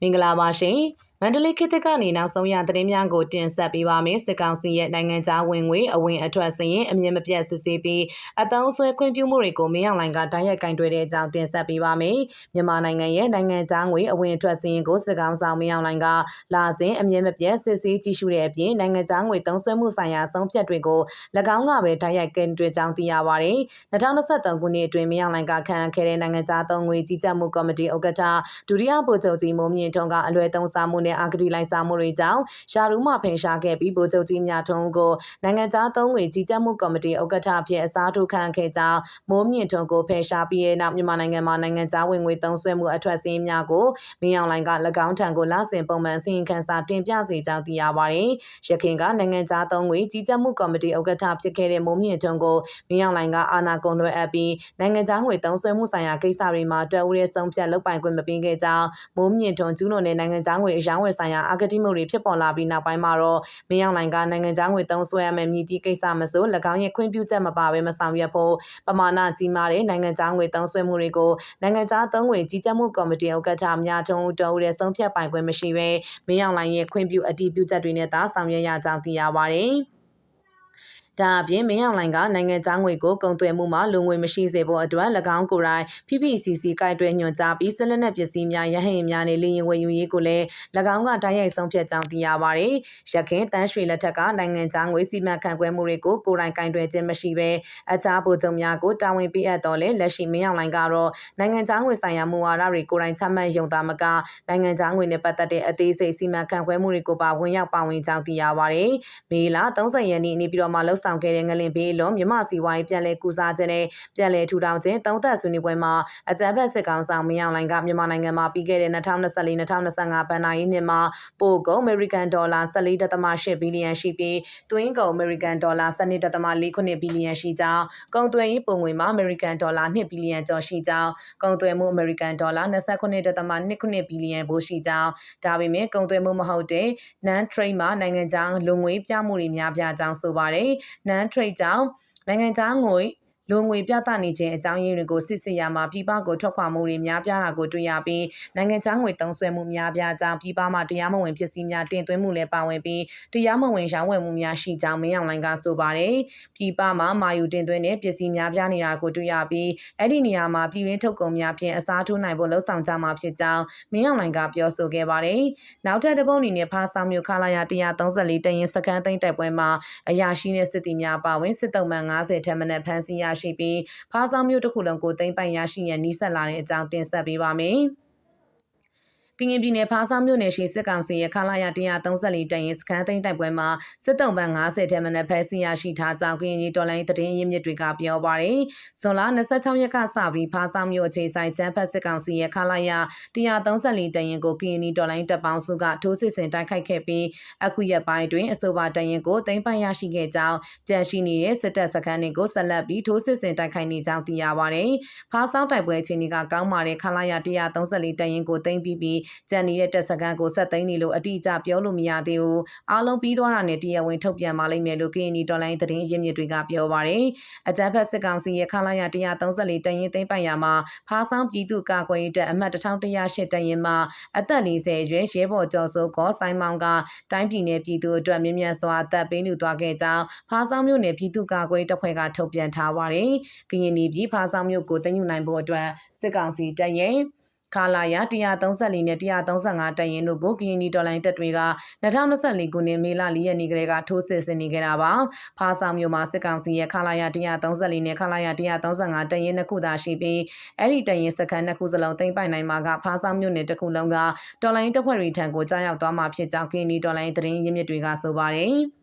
မင်္ဂလာပါရှင် မန္တလေးခေတ်သစ်ကနေနောက်ဆုံးရသတင်းများကိုတင်ဆက်ပေးပါမယ်စစ်ကောင်စီရဲ့နိုင်ငံခြားဝင်ငွေအဝင်အထွက်စရင်အမြင့်မပြတ်စစ်ဆေးပြီးအသုံးဆွဲခွင့်ပြုမှုတွေကိုမင်းအောင်လိုင်ကတိုက်ရိုက်ကင်တွယ်တဲ့အကြောင်းတင်ဆက်ပေးပါမယ်မြန်မာနိုင်ငံရဲ့နိုင်ငံခြားငွေအဝင်အထွက်စရင်ကိုစစ်ကောင်ဆောင်မင်းအောင်လိုင်ကလာစဉ်အမြင့်မပြတ်စစ်ဆေးကြည့်ရှုတဲ့အပြင်နိုင်ငံခြားငွေသုံးစွဲမှုဆိုင်ရာဆုံးဖြတ်တွေကို၎င်းကပဲတိုက်ရိုက်ကင်တွယ်ကြောင်းသိရပါတယ်2023ခုနှစ်အတွင်းမင်းအောင်လိုင်ကခန့်အပ်ခဲ့တဲ့နိုင်ငံခြားသုံးငွေကြီးကြပ်မှုကော်မတီဥက္ကဋ္ဌဒုတိယဗိုလ်ချုပ်ကြီးမိုးမြင့်ထွန်းကအလွယ်သုံးစားမှုနဲ့အာဂတိလိုက်စားမှုတွေကြောင့်ရှာရူးမှဖင်ရှားခဲ့ပြီးဗိုလ်ချုပ်ကြီးမြထွန်းကိုနိုင်ငံခြားသုံးငွေကြီးကြပ်မှုကော်မတီဥက္ကဋ္ဌအဖြစ်အစားထိုးခံခဲ့ကြောင်းမိုးမြင့်ထွန်းကိုဖယ်ရှားပြီးတဲ့နောက်မြန်မာနိုင်ငံမှာနိုင်ငံခြားဝင်ငွေသုံးစွဲမှုအထွက်စင်းများကိုမင်းအောင်လိုင်က၎င်းထံကိုလဆင်ပုံမှန်စီရင်ခံစာတင်ပြစေကြောင်းသိရပါတယ်။ရခိုင်ကနိုင်ငံခြားသုံးငွေကြီးကြပ်မှုကော်မတီဥက္ကဋ္ဌဖြစ်ခဲ့တဲ့မိုးမြင့်ထွန်းကိုမင်းအောင်လိုင်ကအာဏာကုန်လွှဲအပ်ပြီးနိုင်ငံခြားငွေသုံးစွဲမှုဆိုင်ရာကိစ္စတွေမှာတအူးရဲ့ဆုံးဖြတ်လုပ်ပိုင်ခွင့်မပေးခဲ့ကြောင်းမိုးမြင့်ထွန်းကျူးလွန်တဲ့နိုင်ငံခြားငွေအယောင်းဝယ်ဆိုင်ရာအာဂတိမှုတွေဖြစ်ပေါ်လာပြီးနောက်ပိုင်းမှာတော့မင်းအောင်လိုင်ကနိုင်ငံခြားငွေသုံးစွဲရမယ့်မြည်တီးကိစ္စမဆို၎င်းရဲ့ခွင့်ပြုချက်မပါဘဲမဆောင်ရွက်ဖို့ပမာဏကြီးမားတဲ့နိုင်ငံခြားငွေသုံးစွဲမှုတွေကိုနိုင်ငံခြားသုံးငွေကြီးကြပ်မှုကော်မတီဥက္ကဋ္ဌများထုံးတော်တဲ့ဆုံးဖြတ်ပိုင်ခွင့်မရှိဘဲမင်းအောင်လိုင်ရဲ့ခွင့်ပြုအတည်ပြုချက်တွေနဲ့သာဆောင်ရွက်ရကြောင်းသိရပါတယ်။ ဒါအပြင်မင်းအောင်လိုင်ကနိုင်ငံသားငွေကိုကုန်သွယ်မှုမှာလူငွေမရှိစေဖို့အတွက်၎င်းကိုယ်တိုင် PPCC ကိုက်တွယ်ညွှန်ကြားပြီးဆက်လက်နဲ့ပစ္စည်းများရဟင်များနဲ့လေရင်ဝယ်ယူရေးကိုလည်း၎င်းကတိုက်ရိုက်ဆုံးဖြတ်ကြောင်းသိရပါတယ်။ရခင်တန်းရွှေလက်ထက်ကနိုင်ငံသားငွေစီမံခန့်ခွဲမှုတွေကိုကိုယ်တိုင်ကင်တွယ်ခြင်းမရှိဘဲအခြားဗိုလ်ချုပ်များကိုတာဝန်ပေးအပ်တော်လဲလက်ရှိမင်းအောင်လိုင်ကတော့နိုင်ငံသားငွေဆိုင်ရာမူဝါဒတွေကိုယ်တိုင်ချမှတ်ယုံသားမကနိုင်ငံသားငွေနဲ့ပတ်သက်တဲ့အသေးစိတ်စီမံခန့်ခွဲမှုတွေကိုပါဝင်ရောက်ပါဝင်ကြောင်းသိရပါတယ်။မေလ30ရက်နေ့နေပြည်တော်မှာလှုပ်ဆောင်ခဲ့တဲ့ငလင်ဘေးလုံးမြမစီဝိုင်းပြန်လည်ကူစားခြင်းနဲ့ပြန်လည်ထူထောင်ခြင်းသုံးသက်ဆွေးနွေးပွဲမှာအကြံဖက်စစ်ကောင်ဆောင်မင်းအောင်လှိုင်ကမြန်မာနိုင်ငံမှာပြီးခဲ့တဲ့2024-2025ဘဏ္ဍာရေးနှစ်မှာပို့ကုန်အမေရိကန်ဒေါ်လာ14.8ဘီလီယံရှိပြီးသွင်းကုန်အမေရိကန်ဒေါ်လာ12.48ဘီလီယံရှိကြောင်းကုန်သွယ်ရေးပုံငွေမှာအမေရိကန်ဒေါ်လာ2ဘီလီယံကျော်ရှိကြောင်းကုန်သွယ်မှုအမေရိကန်ဒေါ်လာ29.29ဘီလီယံပိုရှိကြောင်းဒါပေမဲ့ကုန်သွယ်မှုမဟုတ်တဲ့ non trade မှာနိုင်ငံခြားလုံငွေပြမှုတွေများပြားကြောင်းဆိုပါတယ် non trade ကြောင့်နိုင်ငံခြားငွေ လူငွေပြသနေခြင်းအကြောင်းရင်းတွေကိုစစ်ဆေးရမှာပြည်ပကိုထွက်ခွာမှုတွေများပြားတာကိုတွေ့ရပြီးနိုင်ငံခြားငွေသုံးစွဲမှုများပြားကြောင်းပြည်ပမှာတရားမဝင်ပစ္စည်းများတင်သွင်းမှုလည်းပါဝင်ပြီးတရားမဝင်ရောင်းဝယ်မှုများရှိကြောင်းမင်းအောင်လိုင်ကဆိုပါတယ်ပြည်ပမှာမာယူတင်သွင်းတဲ့ပစ္စည်းများပြားနေတာကိုတွေ့ရပြီးအဲ့ဒီနေရာမှာပြည်ရင်းထုတ်ကုန်များဖြင့်အစားထိုးနိုင်ဖို့လှုံ့ဆော်ကြမှာဖြစ်ကြောင်းမင်းအောင်လိုင်ကပြောဆိုခဲ့ပါတယ်နောက်ထပ်တစ်ပုတ်အနေနဲ့ဖားဆောင်မျိုးခလာရ134တရင်စကန်သိမ့်တိုက်ပွဲမှာအရာရှိတဲ့စစ်သည်များပါဝင်စစ်တုံးမှန်90ထက်မနက်ဖမ်းဆီးရရှိပြီးဖားဆောင်မြို့တစ်ခုလုံးကိုသိမ်းပိုက်ရရှိရန်နှီးစပ်လာတဲ့အကြောင်းတင်ဆက်ပေးပါမယ်။ ကရင်ပြည်နယ်ဖားဆောင်မြို့နယ်ရှိစစ်ကောင်စီရဲ့ခလာရ134တရင်စခန်းသိမ်းတိုက်ပွဲမှာစစ်တုံးပန်း90ထဲမှနဲ့ဖဲစီရရှိထားကြောင်းကရင်ပြည်တော်လိုင်းသတင်းရင်းမြစ်တွေကပြောပါရယ်။ဇွန်လ26ရက်ကစပြီးဖားဆောင်မြို့အခြေဆိုင်ကျန်းဖက်စစ်ကောင်စီရဲ့ခလာရ134တရင်ကိုကရင်ပြည်တော်လိုင်းတပ်ပေါင်းစုကထိုးစစ်ဆင်တိုက်ခိုက်ခဲ့ပြီးအခုရက်ပိုင်းတွင်အဆိုပါတရင်ကိုသိမ်းပိုက်ရရှိခဲ့ကြောင်းကြန့်ရှိနေတဲ့စစ်တပ်စခန်းတွေကိုဆက်လက်ပြီးထိုးစစ်ဆင်တိုက်ခိုက်နေကြောင်းသိရပါရယ်။ဖားဆောင်တိုက်ပွဲချင်းကကောင်းမာတဲ့ခလာရ134တရင်ကိုသိမ်းပြီးပြီးကြံနေတဲ့တက်စကန်ကိုဆက်သိမ်းနေလို့အတိအကျပြောလို့မရသေးဘူးအားလုံးပြီးသွားတာနဲ့တရားဝင်ထုတ်ပြန်ပါလိမ့်မယ်လို့ KNY တော်လိုင်းသတင်းရင်းမြစ်တွေကပြောပါတယ်အကြမ်းဖက်စစ်ကောင်စီရဲ့ခလာရ134တရင်သိမ်းပိုင်ရမှာဖားဆောင်ပြည်သူ့ကာကွယ်ရေးတပ်အမှတ်1108တရင်မှာအသက်40အရွယ်ရဲဘော်ကျော်စိုးကဆိုင်မောင်ကတိုင်းပြည်နယ်ပြည်သူအတွက်မြင့်မြတ်စွာအသက်ပေးလူသွားခဲ့ကြောင်းဖားဆောင်မြို့နယ်ပြည်သူ့ကာကွယ်တပ်ဖွဲ့ကထုတ်ပြန်ထားပါတယ်။ကရင်ပြည်ဖားဆောင်မြို့ကိုတင်ယူနိုင်ဖို့အတွက်စစ်ကောင်စီတပ်ရဲ့ ခလာရ134နဲ့135တရင်တို့ကိုကရင်နီတော်လိုင်းတပ်တွေက2024ခုနှစ်မေလ4ရက်နေ့ကလေးကထိုးစစ်ဆင်နေကြတာပါ။ဖားဆောင်မြို့မှာစစ်ကောင်စီရဲ့ခလာရ134နဲ့ခလာရ135တရင်နှစ်ခုသာရှိပြီးအဲ့ဒီတရင်စခန်းနှစ်ခုစလုံးသိမ်းပိုက်နိုင်မှာကဖားဆောင်မြို့နယ်တစ်ခုလုံးကတော်လိုင်းတပ်ဖွဲ့တွေထံကိုကြားရောက်သွားမှာဖြစ်ကြောင်းကရင်နီတော်လိုင်းသတင်းရင်းမြစ်တွေကဆိုပါတယ်။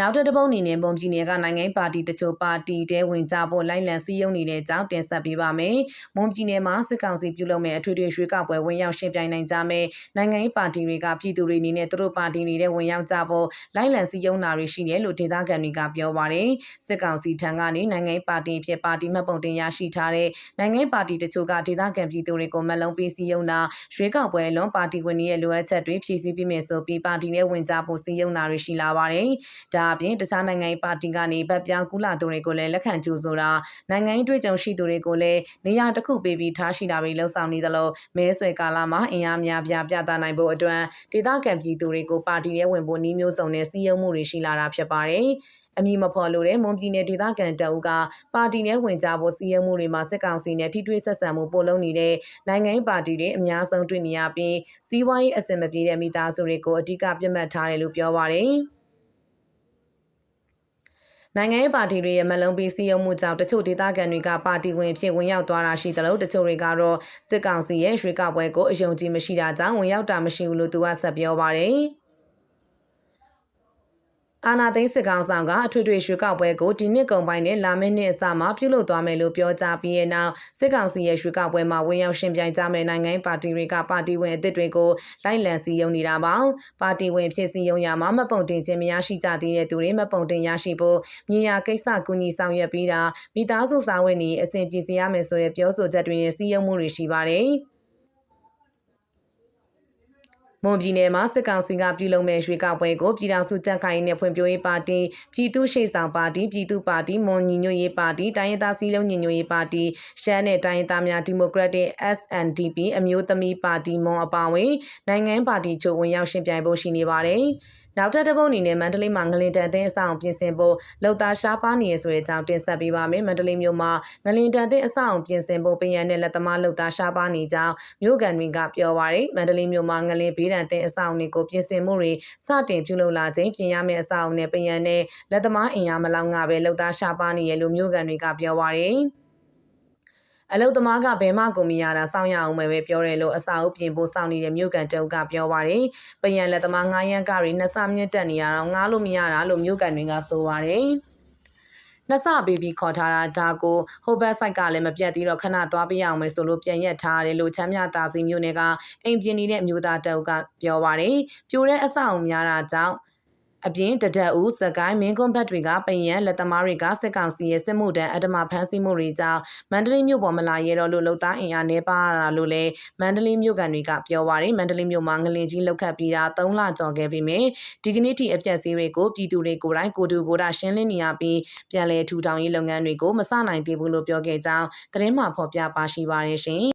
နောက်တစ်ပုတ်အနေနဲ့ပုံပြည်နယ်ကနိုင်ငံပါတီတချို့ပါတီတဲဝင်ကြဖို့လိုက်လံစည်းရုံးနေတဲ့အကြောင်းတင်ဆက်ပေးပါမယ်။မွန်ပြည်နယ်မှာစစ်ကောင်စီပြုလုပ်မဲ့အထွေထွေရွေးကောက်ပွဲဝင်ရောက်ရှင်းပြိုင်နိုင်ကြမယ်။နိုင်ငံရေးပါတီတွေကပြည်သူတွေအနေနဲ့သူတို့ပါတီတွေဝင်ရောက်ကြဖို့လိုက်လံစည်းရုံးတာတွေရှိတယ်လို့ဒေသခံတွေကပြောပါတယ်။စစ်ကောင်စီထံကနေနိုင်ငံရေးပါတီဖြစ်ပါတီမှတ်ပုံတင်ရရှိထားတဲ့နိုင်ငံရေးပါတီတချို့ကဒေသခံပြည်သူတွေကိုမလုံးပေးစည်းရုံးတာရွေးကောက်ပွဲလွန်ပါတီဝင်တွေရဲ့လိုအပ်ချက်တွေဖြည့်ဆည်းပေးမယ်ဆိုပြီးပါတီနဲ့ဝင်ကြဖို့စည်းရုံးတာတွေရှိလာပါတယ်။ဒါဒါအပြင်တခြားနိုင်ငံရေးပါတီကနေဗတ်ပြောင်းကူလာသူတွေကိုလည်းလက်ခံကြိုဆိုတာနိုင်ငံရေးတွေ့ကြုံရှိသူတွေကိုလည်းနေရာတစ်ခုပေးပြီးထားရှိတာတွေလှုံ့ဆော်နေသလိုမဲဆွယ်ကာလမှာအင်အားများပြားပြသနိုင်ဖို့အတွက်ဒေသခံပြည်သူတွေကိုပါတီရဲ့ဝင်ဖို့နှီးမျိုးစုံနဲ့စီးရုံမှုတွေရှိလာတာဖြစ်ပါတယ်။အမည်မဖော်လို့တဲ့မွန်ပြည်နယ်ဒေသခံတအုပ်ကပါတီနဲ့ဝင်ကြဖို့စီးရုံမှုတွေမှာစစ်ကောင်စီနဲ့ထိတွေ့ဆက်ဆံမှုပို့လုံးနေတဲ့နိုင်ငံရေးပါတီတွေအများဆုံးတွေ့နေရပြီးစီးပွားရေးအဆင်မပြေတဲ့မိသားစုတွေကိုအဓိကပြတ်မှတ်ထားတယ်လို့ပြောပါတယ်။ နိုင်ငံရေးပါတီတွေရဲ့မလုံးပြီးစီးရုံမှုကြောင့်တချို့ဒေသခံတွေကပါတီဝင်ဖြစ်ဝင်ရောက်သွားတာရှိသလိုတချို့တွေကတော့စစ်ကောင်စီရဲ့ရွေးကောက်ပွဲကိုအယုံကြည်မရှိတာကြောင့်ဝင်ရောက်တာမရှိဘူးလို့သူကဆက်ပြောပါတယ်။ အာနာသိန်းစစ်ကောင်ဆောင်ကအထွေထွေရွှေကောက်ပွဲကိုဒီနှစ်ကုန်ပိုင်းနဲ့လာမယ့်နှစ်အစမှာပြုလုပ်သွားမယ်လို့ပြောကြားပြီးတဲ့နောက်စစ်ကောင်စီရဲ့ရွှေကောက်ပွဲမှာဝင်ရောက်ရှင်ပြိုင်ကြမယ့်နိုင်ငံပါတီတွေကပါတီဝင်အသစ်တွေကိုလိုက်လံစည်းရုံးနေတာပါပါတီဝင်ဖြစ်စည်းရုံးရမှာမပုံတင်ခြင်းမရရှိကြသေးတဲ့သူတွေမပုံတင်ရရှိဖို့မြေယာကိစ္စကူညီဆောင်ရွက်ပြီးတာမိသားစုစာဝင်နေအဆင်ပြေစေရမယ်ဆိုတဲ့ပြောဆိုချက်တွေနဲ့စည်းရုံးမှုတွေရှိပါတယ် မွန်ပြည်နယ်မှာစစ်ကောင်စီကပြုလုပ်မဲ့ရွေးကောက်ပွဲကိုပြည်ထောင်စုကြံ့ခိုင်ရေးနဲ့ဖွံ့ဖြိုးရေးပါတီပြည်သူ့ရှေ့ဆောင်ပါတီပြည်သူ့ပါတီမွန်ညီညွတ်ရေးပါတီတိုင်းရင်းသားစည်းလုံးညီညွတ်ရေးပါတီရှမ်းနယ်တိုင်းရင်းသားများဒီမိုကရက်တစ် SNDP အမျိုးသမီးပါတီမွန်အပါအဝင်နိုင်ငံပါတီချုပ်ဝင်ရောက်ရှင်ပြိုင်ဖို့ရှိနေပါတယ်။ နောက်ထပ်တစ်ပုတ်အနေနဲ့မန္တလေးမှာငလင်တန်တဲ့အဆောက်ပြင်ဆင်ဖို့လောက်သားရှားပါနေရဆိုတဲ့အကြောင်းတင်ဆက်ပေးပါမယ်မန္တလေးမြို့မှာငလင်တန်တဲ့အဆောက်ပြင်ဆင်ဖို့ပရန်နဲ့လက်သမားလောက်သားရှားပါနေကြောင်းမြို့ကန်တွေကပြောပါရယ်မန္တလေးမြို့မှာငလင်ဘေးဒဏ်တဲ့အဆောက်တွေကိုပြင်ဆင်မှုတွေစတင်ပြုလုပ်လာခြင်းပြင်ရမယ့်အဆောက်နဲ့ပရန်နဲ့လက်သမားအင်အားမလောက်ငါပဲလောက်သားရှားပါနေရလို့မြို့ကန်တွေကပြောပါရယ် အလုတ်သမားကဘယ်မှကိုမရတာစောင့်ရအောင်ပဲပြောတယ်လို့အစာအုပ်ပြင်ဖို့စောင့်နေတဲ့မြို့ကန်တုပ်ကပြောပါတယ်။ပယံလက်သမားငားရန်ကတွေနှစ်ဆမြင့်တက်နေရတော့ငားလို့မရတာလို့မြို့ကန်တွေကဆိုပါတယ်။နှဆပေးပြီးခေါ်ထားတာဒါကိုဟိုဘက်ဆိုင်ကလည်းမပြတ်သေးတော့ခဏသွားပြရအောင်မယ်ဆိုလို့ပြန်ရက်ထားတယ်လို့ချမ်းမြတာစီမျိုးတွေကအိမ်ပြင်းနေတဲ့အမျိုးသားတအုပ်ကပြောပါတယ်ပြိုတဲ့အဆောက်အုံများတာကြောင့် အပြင်တဒက်ဦးစကိုင်းမင်းကွန်းဘက်တွေကပယံလက်သမားတွေကစစ်ကောင်စီရဲ့စစ်မှုတန်းအဓမ္မဖမ်းဆီးမှုတွေကြောင့်မန္တလေးမြို့ပေါ်မလာရဲတော့လို့လုံသားအင်အားနေပါတာလို့လည်းမန္တလေးမြို့ကန်တွေကပြောပါရယ်မန္တလေးမြို့မှာငလင်ကြီးလောက်ခတ်ပြီးတာ3လကျော်ခဲ့ပြီမြဒီကနေ့ထိအပြက်စည်းတွေကိုပြည်သူတွေကိုယ်တိုင်ကိုတူကိုတာရှင်းလင်းနေရပြီးပြန်လည်ထူထောင်ရေးလုပ်ငန်းတွေကိုမစနိုင်သေးဘူးလို့ပြောခဲ့ကြောင်းသတင်းမှဖော်ပြပါရှိပါရရှင်